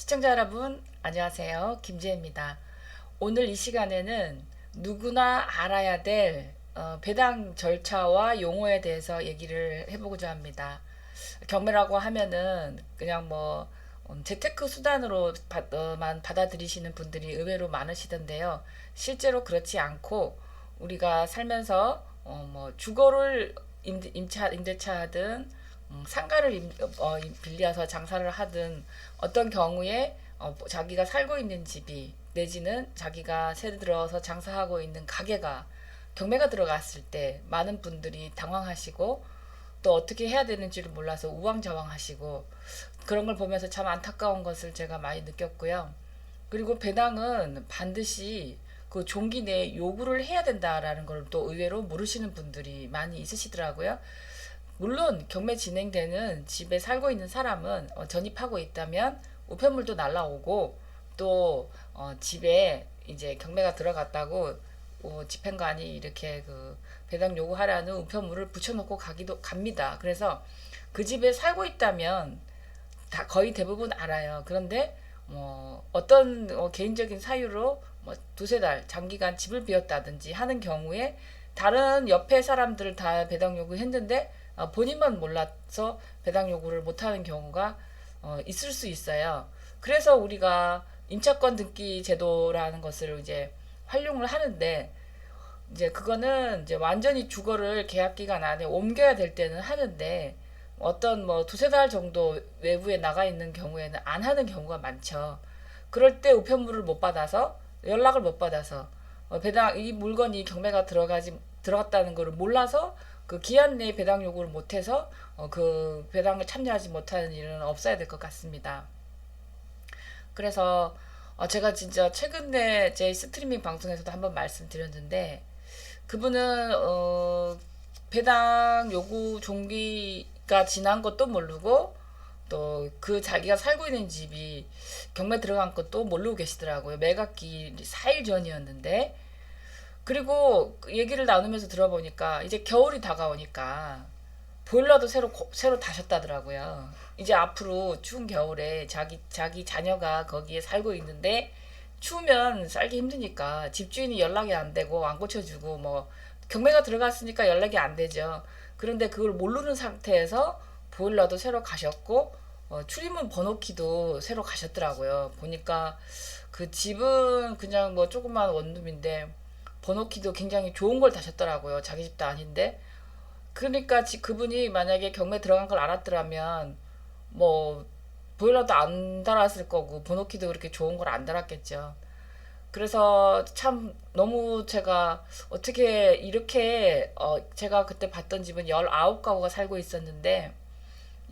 시청자 여러분, 안녕하세요. 김지혜입니다. 오늘 이 시간에는 누구나 알아야 될 어, 배당 절차와 용어에 대해서 얘기를 해보고자 합니다. 경매라고 하면은 그냥 뭐 음, 재테크 수단으로만 받아들이시는 분들이 의외로 많으시던데요. 실제로 그렇지 않고 우리가 살면서 어, 뭐 주거를 임, 임차 임대차 하든 음, 상가를 임, 어, 임- 빌려서 장사를 하든 어떤 경우에 어, 자기가 살고 있는 집이 내지는 자기가 새 들어서 장사하고 있는 가게가 경매가 들어갔을 때 많은 분들이 당황하시고 또 어떻게 해야 되는지를 몰라서 우왕좌왕하시고 그런 걸 보면서 참 안타까운 것을 제가 많이 느꼈고요. 그리고 배당은 반드시 그 종기 내에 요구를 해야 된다라는 걸 또 의외로 모르시는 분들이 많이 있으시더라고요. 물론 경매 진행되는 집에 살고 있는 사람은 어, 전입하고 있다면 우편물도 날라오고 또 어, 집에 이제 경매가 들어갔다고 어, 집행관이 이렇게 그 배당 요구하라는 우편물을 붙여놓고 가기도 갑니다. 그래서 그 집에 살고 있다면 다 거의 대부분 알아요. 그런데 뭐 어떤 어, 개인적인 사유로 뭐 두세 달 장기간 집을 비웠다든지 하는 경우에 다른 옆에 사람들을 다 배당 요구했는데 어, 본인만 몰라서 배당 요구를 못하는 경우가 어, 있을 수 있어요. 그래서 우리가 임차권 등기 제도라는 것을 이제 활용을 하는데 이제 그거는 이제 완전히 주거를 계약 기간 안에 옮겨야 될 때는 하는데 어떤 뭐 두세 달 정도 외부에 나가 있는 경우에는 안 하는 경우가 많죠. 그럴 때 우편물을 못 받아서 연락을 못 받아서 어, 배당 이 물건이 경매가 들어가지 들어갔다는 것을 몰라서 그 기한 내에 배당 요구를 못해서 어, 그 배당을 참여하지 못하는 일은 없어야 될 것 같습니다. 그래서 어, 제가 진짜 최근에 제 스트리밍 방송에서도 한번 말씀드렸는데 그분은 어, 배당 요구 종기가 지난 것도 모르고 또 그 자기가 살고 있는 집이 경매 들어간 것도 모르고 계시더라고요. 매각기 4일 전이었는데 그리고 그 얘기를 나누면서 들어보니까 이제 겨울이 다가오니까 보일러도 새로 고- 새로 다셨다더라고요. 이제 앞으로 추운 겨울에 자기 자기 자녀가 거기에 살고 있는데 추우면 살기 힘드니까 집주인이 연락이 안 되고 안 고쳐주고 뭐 경매가 들어갔으니까 연락이 안 되죠. 그런데 그걸 모르는 상태에서 보일러도 새로 가셨고 어, 출입문 번호키도 새로 가셨더라고요. 보니까 그 집은 그냥 뭐 조그만 원룸인데 번호키도 굉장히 좋은 걸 다셨더라고요. 자기 집도 아닌데. 그러니까 지- 그분이 만약에 경매 들어간 걸 알았더라면 뭐 보일러도 안 달았을 거고 번호키도 그렇게 좋은 걸 안 달았겠죠. 그래서 참 너무 제가 어떻게 이렇게 어 제가 그때 봤던 집은 19가구가 살고 있었는데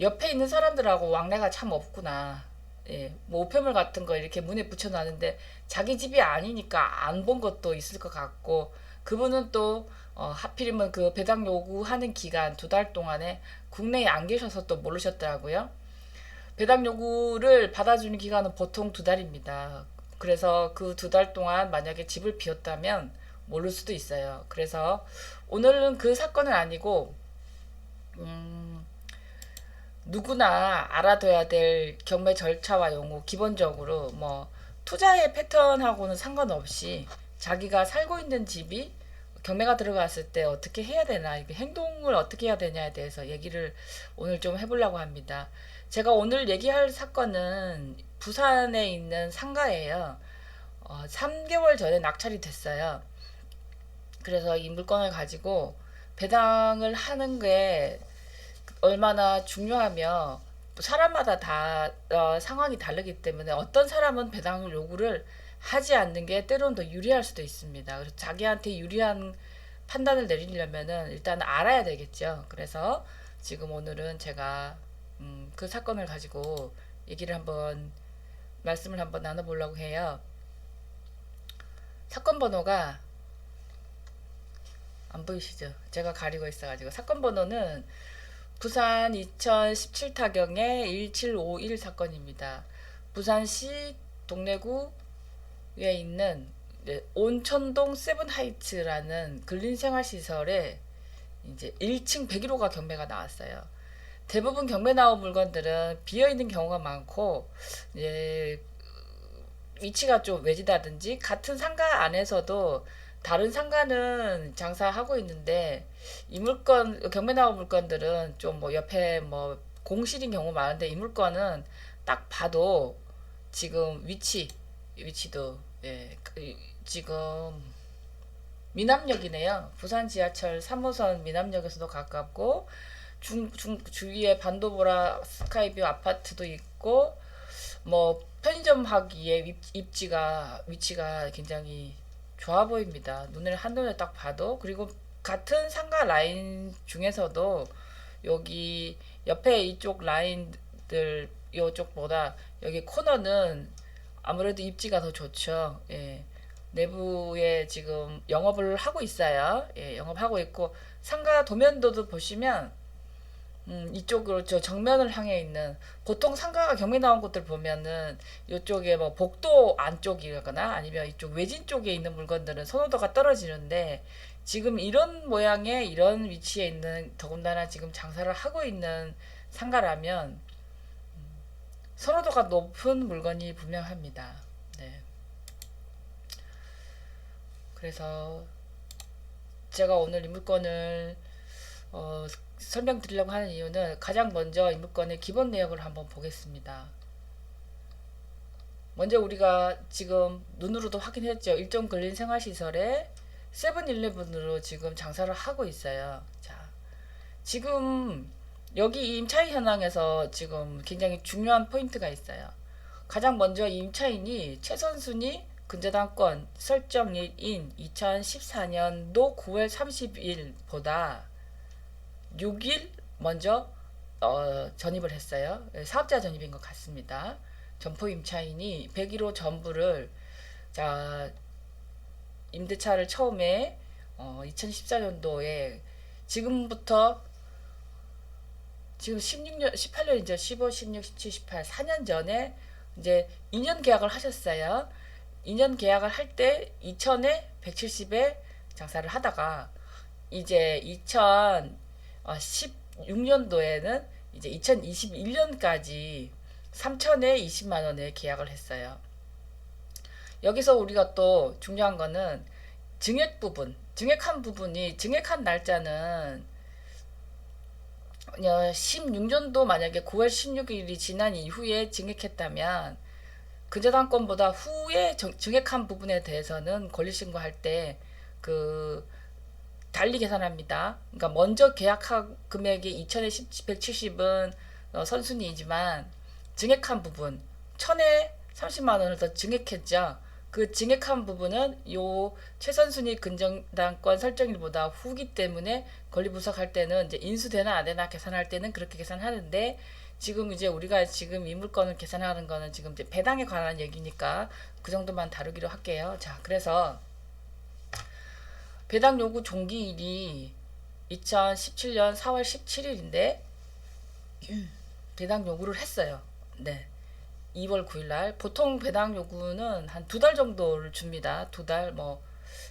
옆에 있는 사람들하고 왕래가 참 없구나. 예, 뭐 우편물 같은 거 이렇게 문에 붙여놨는데 자기 집이 아니니까 안 본 것도 있을 것 같고 그분은 또 어, 하필이면 그 배당 요구하는 기간 두 달 동안에 국내에 안 계셔서 또 모르셨더라고요. 배당 요구를 받아주는 기간은 보통 두 달입니다. 그래서 그 두 달 동안 만약에 집을 비웠다면 모를 수도 있어요. 그래서 오늘은 그 사건은 아니고 음, 누구나 알아둬야 될 경매 절차와 용어 기본적으로 뭐 투자의 패턴하고는 상관없이 자기가 살고 있는 집이 경매가 들어갔을 때 어떻게 해야 되나 행동을 어떻게 해야 되냐에 대해서 얘기를 오늘 좀 해보려고 합니다. 제가 오늘 얘기할 사건은 부산에 있는 상가예요. 어, 3개월 전에 낙찰이 됐어요. 그래서 이 물건을 가지고 배당을 하는 게 얼마나 중요하며 사람마다 다 어, 상황이 다르기 때문에 어떤 사람은 배당을 요구를 하지 않는 게 때로는 더 유리할 수도 있습니다. 그래서 자기한테 유리한 판단을 내리려면은 일단 알아야 되겠죠. 그래서 지금 오늘은 제가 음, 그 사건을 가지고 얘기를 한번 말씀을 한번 나눠보려고 해요. 사건 번호가 안 보이시죠? 제가 가리고 있어가지고 사건 번호는 부산 2017 타경의 1751 사건입니다. 부산시 동래구에 있는 온천동 세븐하이츠라는 근린생활시설에 이제 1층 101호가 경매가 나왔어요. 대부분 경매 나온 물건들은 비어 있는 경우가 많고 이제 위치가 좀 외지다든지 같은 상가 안에서도 다른 상가는 장사하고 있는데 이 물건 경매 나온 물건들은 좀 뭐 옆에 뭐 공실인 경우 많은데 이 물건은 딱 봐도 지금 위치 위치도 예 그- 지금 미남역이네요. 부산 지하철 3호선 미남역에서도 가깝고 중, 중, 주위에 반도보라 스카이뷰 아파트도 있고 뭐 편의점 하기에 입, 입지가 위치가 굉장히 좋아 보입니다. 눈을 한눈에 딱 봐도 그리고 같은 상가 라인 중에서도 여기 옆에 이쪽 라인들 이쪽보다 여기 코너는 아무래도 입지가 더 좋죠. 예. 내부에 지금 영업을 하고 있어요. 예, 영업하고 있고 상가 도면도도 보시면 음, 이쪽으로 저 정면을 향해 있는 보통 상가가 경매 나온 곳들 보면은 이쪽에 뭐 복도 안쪽이거나 아니면 이쪽 외진 쪽에 있는 물건들은 선호도가 떨어지는데 지금 이런 모양의 이런 위치에 있는 더군다나 지금 장사를 하고 있는 상가라면 음, 선호도가 높은 물건이 분명합니다. 네. 그래서 제가 오늘 이 물건을 어, 설명드리려고 하는 이유는 가장 먼저 이 물건의 기본 내역을 한번 보겠습니다. 먼저 우리가 지금 눈으로도 확인했죠. 일종 근린 생활시설에 세븐일레븐으로 지금 장사를 하고 있어요. 자, 지금 여기 이 임차인 현황에서 지금 굉장히 중요한 포인트가 있어요. 가장 먼저 이 임차인이 최선순위 근저당권 설정일인 2014년도 9월 30일보다 6일 먼저 어, 전입을 했어요. 예, 사업자 전입인 것 같습니다. 점포 임차인이 101호 전부를 자 임대차를 처음에 어, 2014년도에 지금부터 지금 16년 18년이죠. 15, 16, 17, 18 4년 전에 이제 2년 계약을 하셨어요. 2년 계약을 할 때 2천에 170에 장사를 하다가 이제 2016년도에는 이제 2021년까지 3천에 20만 원에 계약을 했어요. 여기서 우리가 또 중요한 거는 증액 부분, 증액한 부분이 증액한 날짜는 16년도 만약에 9월 16일이 지난 이후에 증액했다면 근저당권보다 후에 정- 증액한 부분에 대해서는 권리신고할 때 그 달리 계산합니다. 그러니까 먼저 계약한 금액이 2천에 170은 어, 선순위이지만 증액한 부분 1천에 30만 원을 더 증액했죠. 그 증액한 부분은 요 최선순위 근저당권 설정일보다 후기 때문에 권리부석할 때는 이제 인수되나 안 되나 계산할 때는 그렇게 계산하는데 지금 이제 우리가 지금 이 물건을 계산하는 거는 지금 이제 배당에 관한 얘기니까 그 정도만 다루기로 할게요. 자, 그래서 배당 요구 종기일이 2017년 4월 17일인데 배당 요구를 했어요. 네. 2월 9일 날 보통 배당 요구는 한 두 달 정도를 줍니다. 두 달 뭐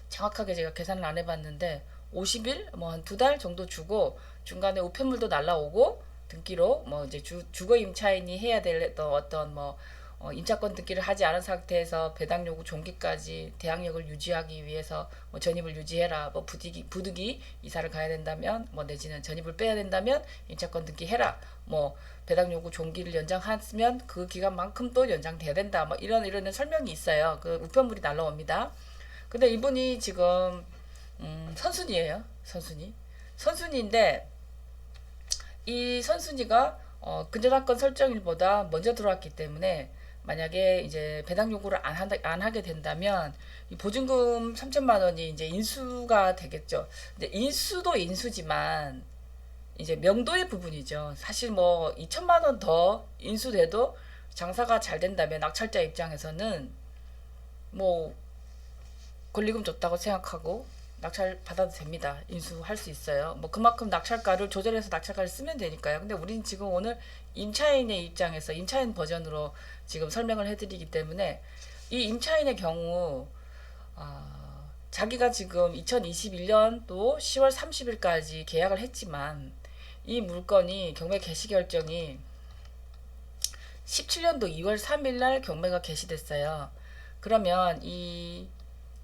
정확하게 제가 계산을 안 해봤는데 50일 뭐 한 두 달 정도 주고 중간에 우편물도 날라오고 등기로 뭐 이제 주, 주거 임차인이 해야 될또 어떤 뭐 어, 임차권 등기를 하지 않은 상태에서 배당 요구 종기까지 대항력을 유지하기 위해서 뭐 전입을 유지해라 뭐 부득이 부득이 이사를 가야 된다면 뭐 내지는 전입을 빼야 된다면 임차권 등기 해라 뭐 배당 요구 종기를 연장하면 그 기간만큼 또 연장돼야 된다 뭐 이런 이런 설명이 있어요. 그 우편물이 날라옵니다. 근데 이분이 지금 음, 선순위예요 선순위. 선순위인데 이 선순위가 어, 근저당권 설정일보다 먼저 들어왔기 때문에 만약에 이제 배당 요구를 안, 한다, 안 하게 된다면 이 보증금 3천만 원이 이제 인수가 되겠죠. 근데 인수도 인수지만 이제 명도의 부분이죠. 사실 뭐 2천만 원 더 인수돼도 장사가 잘 된다면 낙찰자 입장에서는 뭐 권리금 줬다고 생각하고 낙찰 받아도 됩니다. 인수할 수 있어요. 뭐 그만큼 낙찰가를 조절해서 낙찰가를 쓰면 되니까요. 근데 우리는 지금 오늘 임차인의 입장에서 임차인 버전으로 지금 설명을 해드리기 때문에 이 임차인의 경우 아, 자기가 지금 2021년도 10월 30일까지 계약을 했지만 이 물건이 경매 개시 결정이 17년도 2월 3일 날 경매가 개시됐어요. 그러면 이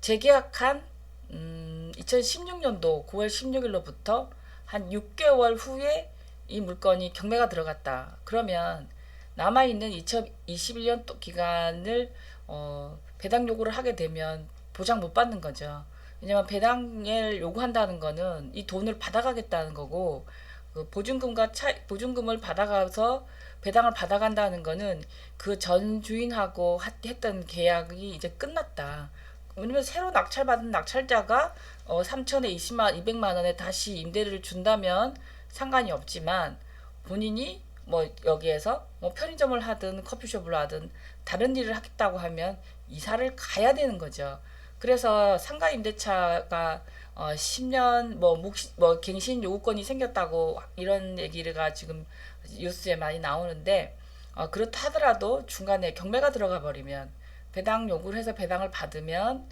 재계약한 음, 2016년도 9월 16일로부터 한 6개월 후에 이 물건이 경매가 들어갔다. 그러면 남아 있는 2021년 또 기간을 어, 배당 요구를 하게 되면 보장 못 받는 거죠. 왜냐면 배당을 요구한다는 거는 이 돈을 받아가겠다는 거고 그 보증금과 차 보증금을 받아가서 배당을 받아간다는 거는 그 전 주인하고 하- 했던 계약이 이제 끝났다. 왜냐면 새로 낙찰받은 낙찰자가 어 3천에 20만 200만 원에 다시 임대료를 준다면 상관이 없지만 본인이 뭐 여기에서 뭐 편의점을 하든 커피숍을 하든 다른 일을 하겠다고 하면 이사를 가야 되는 거죠. 그래서 상가 임대차가 어 10년 뭐 묵시 뭐 갱신 요구권이 생겼다고 이런 얘기가 지금 뉴스에 많이 나오는데 어 그렇다 하더라도 중간에 경매가 들어가 버리면 배당 요구를 해서 배당을 받으면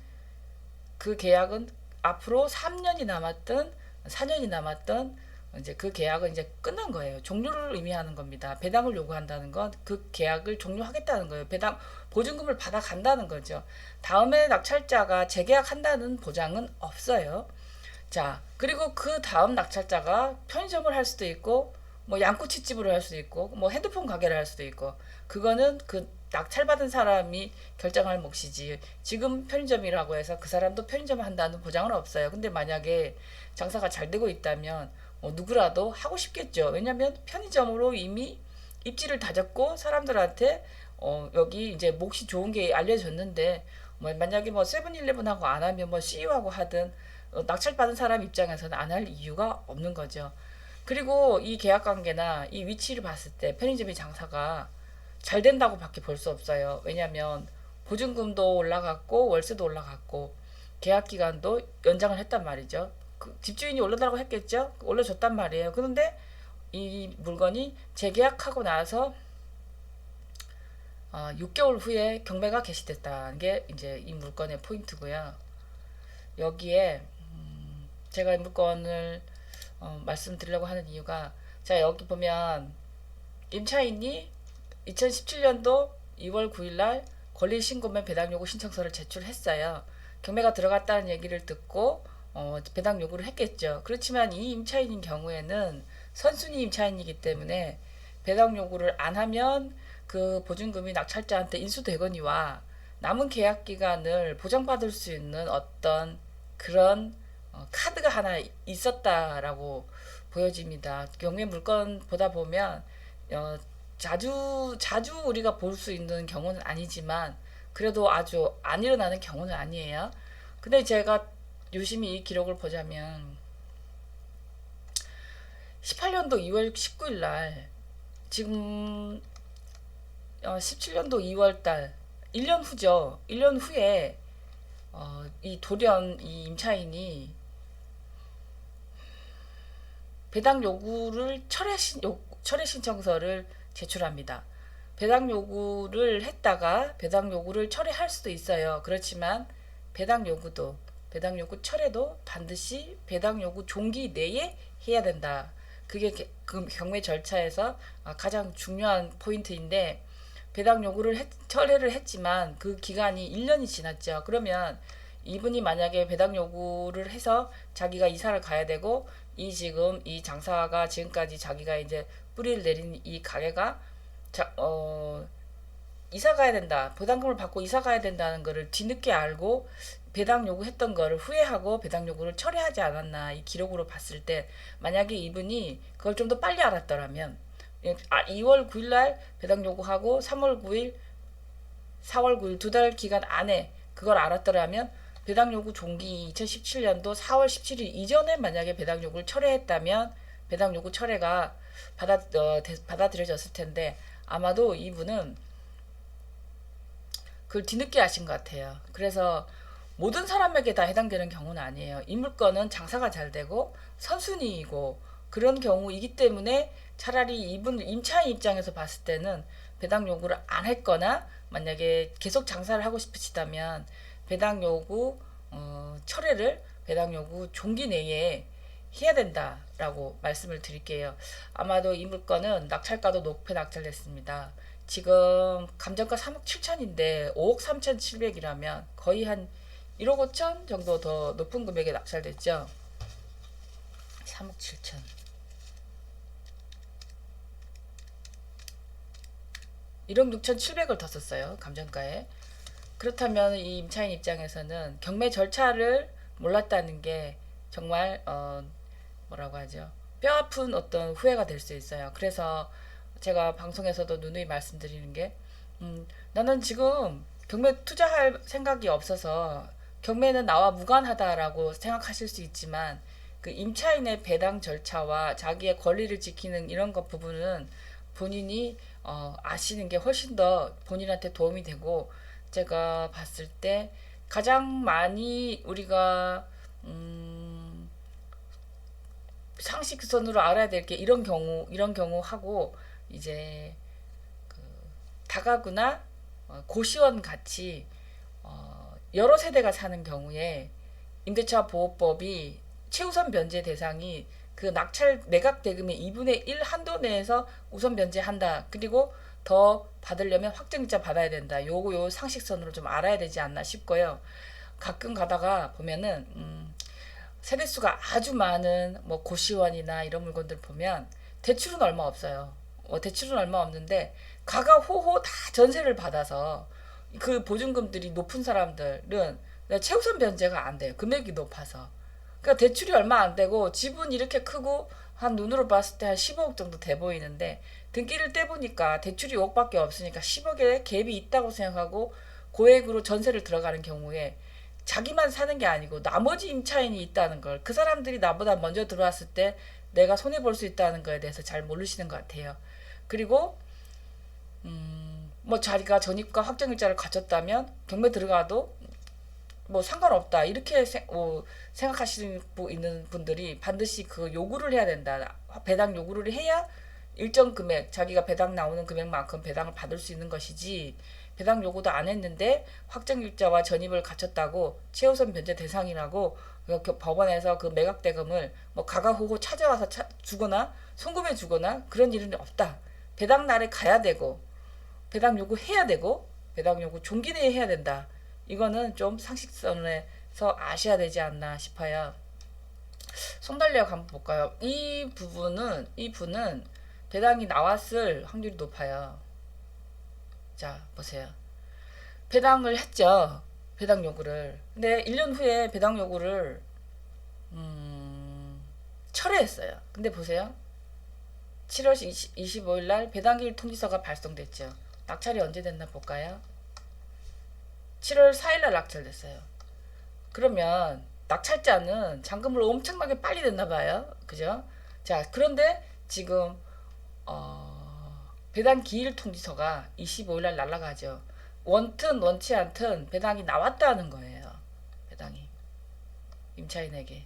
그 계약은 앞으로 3년이 남았든 4년이 남았든 이제 그 계약은 이제 끝난 거예요. 종료를 의미하는 겁니다. 배당을 요구한다는 건 그 계약을 종료하겠다는 거예요. 배당 보증금을 받아 간다는 거죠. 다음에 낙찰자가 재계약한다는 보장은 없어요. 자, 그리고 그 다음 낙찰자가 편의점을 할 수도 있고 뭐 양꼬치집으로 할 수도 있고 뭐 핸드폰 가게를 할 수도 있고 그거는 그 낙찰받은 사람이 결정할 몫이지 지금 편의점이라고 해서 그 사람도 편의점을 한다는 보장은 없어요. 근데 만약에 장사가 잘 되고 있다면 뭐 누구라도 하고 싶겠죠. 왜냐면 편의점으로 이미 입지를 다졌고 사람들한테 어 여기 이제 몫이 좋은 게 알려졌는데 뭐 만약에 뭐 세븐일레븐하고 안 하면 뭐 CEO하고 하든 어, 낙찰받은 사람 입장에서는 안 할 이유가 없는 거죠. 그리고 이 계약 관계나 이 위치를 봤을 때 편의점의 장사가 잘 된다고 밖에 볼 수 없어요. 왜냐하면 보증금도 올라갔고 월세도 올라갔고 계약 기간도 연장을 했단 말이죠. 그 집주인이 올려달라고 했겠죠. 올려줬단 말이에요. 그런데 이 물건이 재계약하고 나서 어, 6개월 후에 경매가 개시됐다는 게 이제 이 물건의 포인트고요. 여기에 음, 제가 이 물건을 어, 말씀드리려고 하는 이유가 자 여기 보면 임차인이 2017년도 2월 9일 날 권리 신고면 배당 요구 신청서를 제출했어요. 경매가 들어갔다는 얘기를 듣고 어, 배당 요구를 했겠죠. 그렇지만 이 임차인인 경우에는 선순위 임차인이기 때문에 배당 요구를 안 하면 그 보증금이 낙찰자한테 인수되거니와 남은 계약 기간을 보장받을 수 있는 어떤 그런 어, 카드가 하나 있었다라고 보여집니다. 경매 물건 보다 보면 어, 자주 자주 우리가 볼 수 있는 경우는 아니지만 그래도 아주 안 일어나는 경우는 아니에요. 근데 제가 유심히 이 기록을 보자면 18년도 2월 19일 날 지금 어, 17년도 2월 달 1년 후죠. 1년 후에 어, 이 돌연 이 임차인이 배당 요구를 철회 신 요, 철회 신청서를 제출합니다. 배당 요구를 했다가 배당 요구를 철회할 수도 있어요. 그렇지만 배당 요구도 배당 요구 철회도 반드시 배당 요구 종기 내에 해야 된다. 그게 게- 그 경매 절차에서 아, 가장 중요한 포인트인데 배당 요구를 했, 철회를 했지만 그 기간이 1년이 지났죠. 그러면 이분이 만약에 배당 요구를 해서 자기가 이사를 가야 되고 이 지금 이 장사가 지금까지 자기가 이제 뿌리를 내린 이 가게가 자, 어, 이사 가야 된다. 배당금을 받고 이사 가야 된다는 거를 뒤늦게 알고 배당 요구했던 거를 후회하고 배당 요구를 철회하지 않았나 이 기록으로 봤을 때 만약에 이분이 그걸 좀 더 빨리 알았더라면 예, 아, 2월 9일 날 배당 요구하고 3월 9일 4월 9일 두 달 기간 안에 그걸 알았더라면 배당 요구 종기 2017년도 4월 17일 이전에 만약에 배당 요구를 철회했다면 배당 요구 철회가 받아 어, 대- 받아들여졌을 텐데 아마도 이분은 그걸 뒤늦게 하신 것 같아요. 그래서 모든 사람에게 다 해당되는 경우는 아니에요. 이 물건은 장사가 잘 되고 선순위이고 그런 경우이기 때문에 차라리 이분 임차인 입장에서 봤을 때는 배당 요구를 안 했거나 만약에 계속 장사를 하고 싶으시다면 배당 요구 어, 철회를 배당 요구 종기 내에 해야 된다라고 말씀을 드릴게요. 아마도 이 물건은 낙찰가도 높게 낙찰됐습니다. 지금 감정가 3억 7천인데 5억 3천 7백이라면 거의 한 1억 5천 정도 더 높은 금액에 낙찰됐죠. 3억 7천. 일억 6천7백을 더 썼어요. 감정가에. 그렇다면 이 임차인 입장에서는 경매 절차를 몰랐다는 게 정말 어 뭐라고 하죠? 뼈 아픈 어떤 후회가 될 수 있어요. 그래서 제가 방송에서도 누누이 말씀드리는 게 음, 나는 지금 경매 투자할 생각이 없어서 경매는 나와 무관하다라고 생각하실 수 있지만 그 임차인의 배당 절차와 자기의 권리를 지키는 이런 것 부분은 본인이 어, 아시는 게 훨씬 더 본인한테 도움이 되고 제가 봤을 때 가장 많이 우리가 음, 상식선으로 알아야 될 게 이런 경우 이런 경우 하고 이제 그 다가구나 어, 고시원 같이 어, 여러 세대가 사는 경우에 임대차 보호법이 최우선 변제 대상이 그 낙찰 매각 대금의 2분의 1 한도 내에서 우선 변제한다. 그리고 더 받으려면 확정일자 받아야 된다. 요거 요 상식선으로 좀 알아야 되지 않나 싶고요. 가끔 가다가 보면은 음, 세대수가 아주 많은 뭐 고시원이나 이런 물건들 보면 대출은 얼마 없어요. 어, 대출은 얼마 없는데 가가 호호 다 전세를 받아서 그 보증금들이 높은 사람들은 최우선 변제가 안 돼요. 금액이 높아서. 그러니까 대출이 얼마 안 되고 집은 이렇게 크고 한 눈으로 봤을 때 한 15억 정도 돼 보이는데 등기를 떼보니까 대출이 5억밖에 없으니까 10억의 갭이 있다고 생각하고 고액으로 전세를 들어가는 경우에 자기만 사는 게 아니고 나머지 임차인이 있다는 걸 그 사람들이 나보다 먼저 들어왔을 때 내가 손해 볼 수 있다는 거에 대해서 잘 모르시는 것 같아요. 그리고 음, 뭐 자리가 전입과 확정일자를 갖췄다면 경매 들어가도 뭐 상관없다. 이렇게 세, 어, 생각하시는 분 있는 분들이 반드시 그 요구를 해야 된다. 배당 요구를 해야 일정 금액 자기가 배당 나오는 금액만큼 배당을 받을 수 있는 것이지 배당 요구도 안 했는데 확정일자와 전입을 갖췄다고 최우선 변제 대상이라고 그 법원에서 그 매각 대금을 뭐 가가호호 찾아와서 차, 주거나 송금해 주거나 그런 일은 없다. 배당 날에 가야 되고 배당 요구 해야 되고 배당 요구 종기 내에 해야 된다 이거는 좀 상식선에서 아셔야 되지 않나 싶어요. 송달리학 한번 볼까요? 이 부분은 이 분은 배당이 나왔을 확률이 높아요. 자 보세요. 배당을 했죠. 배당 요구를. 근데 1년 후에 배당 요구를 음, 철회했어요. 근데 보세요. 7월 20, 25일 날 배당기일 통지서가 발송됐죠. 낙찰이 언제 됐나 볼까요? 7월 4일날 낙찰됐어요. 그러면 낙찰자는 잔금을 엄청나게 빨리 냈나 봐요. 그죠? 자, 그런데 지금 어, 배당 기일 통지서가 25일날 날라가죠. 원튼 원치 않든 배당이 나왔다는 거예요. 배당이 임차인에게.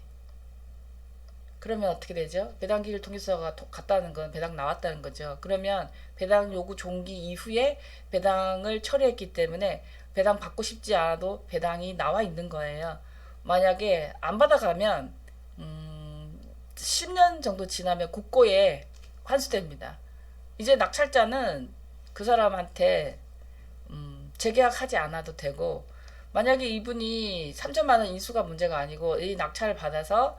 그러면 어떻게 되죠? 배당 기일 통지서가 갔다는 건 배당 나왔다는 거죠. 그러면 배당 요구 종기 이후에 배당을 처리했기 때문에 배당 받고 싶지 않아도 배당이 나와 있는 거예요. 만약에 안 받아가면 음, 10년 정도 지나면 국고에 환수됩니다. 이제 낙찰자는 그 사람한테 음, 재계약하지 않아도 되고 만약에 이분이 3천만 원 인수가 문제가 아니고 이 낙찰을 받아서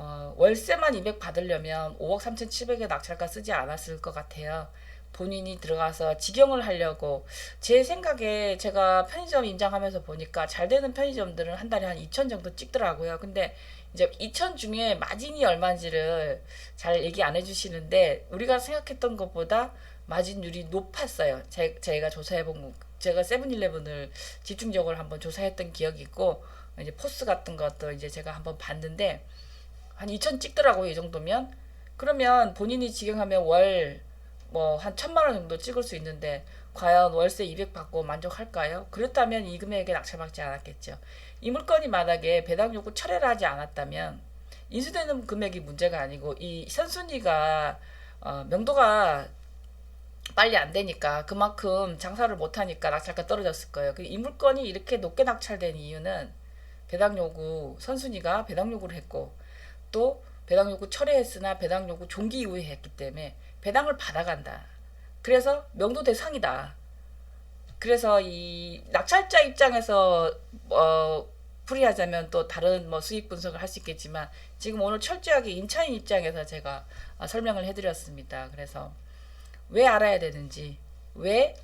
어, 월세만 200 받으려면 5억 3,700의 낙찰가 쓰지 않았을 것 같아요. 본인이 들어가서 직영을 하려고 제 생각에 제가 편의점 임장하면서 보니까 잘 되는 편의점들은 한 달에 한 2천 정도 찍더라고요. 근데 이제 2천 중에 마진이 얼마인지를 잘 얘기 안 해주시는데 우리가 생각했던 것보다 마진율이 높았어요. 제, 제가 조사해본 제가 세븐일레븐을 집중적으로 한번 조사했던 기억이 있고 이제 포스 같은 것도 이제 제가 한번 봤는데 한 2천 찍더라고요. 이 정도면 그러면 본인이 직영하면 월 뭐 한 천만 원 정도 찍을 수 있는데 과연 월세 200 받고 만족할까요? 그렇다면 이 금액에 낙찰받지 않았겠죠. 이 물건이 만약에 배당 요구 철회를 하지 않았다면 인수되는 금액이 문제가 아니고 이 선순위가 어, 명도가 빨리 안 되니까 그만큼 장사를 못 하니까 낙찰가 떨어졌을 거예요. 그이 물건이 이렇게 높게 낙찰된 이유는 배당 요구 선순위가 배당 요구를 했고 또 배당 요구 철회했으나 배당 요구 종기 이후에 했기 때문에 배당을 받아간다. 그래서 명도 대상이다. 그래서 이 낙찰자 입장에서 어 풀이하자면 또 다른 뭐 수익 분석을 할 수 있겠지만 지금 오늘 철저하게 임차인 입장에서 제가 아, 설명을 해드렸습니다. 그래서 왜 알아야 되는지 왜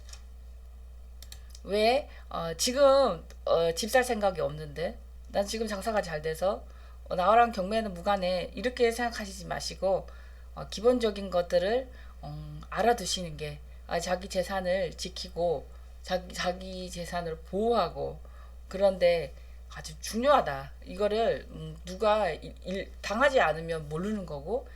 왜 어, 지금 어, 집 살 생각이 없는데 난 지금 장사가 잘 돼서 어, 나랑 경매는 무관해 이렇게 생각하시지 마시고 어, 기본적인 것들을 음, 알아두시는 게 아, 자기 재산을 지키고 자기 자기 재산을 보호하고 그런데 아주 중요하다. 이거를 음, 누가 일, 일- 당하지 않으면 모르는 거고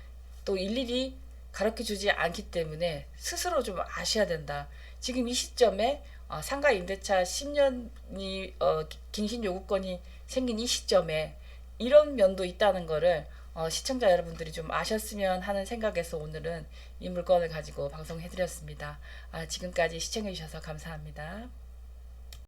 또 일일이 가르쳐 주지 않기 때문에 스스로 좀 아셔야 된다. 지금 이 시점에 어, 상가 임대차 10년이 어, 갱신 요구권이 생긴 이 시점에 이런 면도 있다는 거를 어, 시청자 여러분들이 좀 아셨으면 하는 생각에서 오늘은 이 물건을 가지고 방송해드렸습니다. 아, 지금까지 시청해주셔서 감사합니다.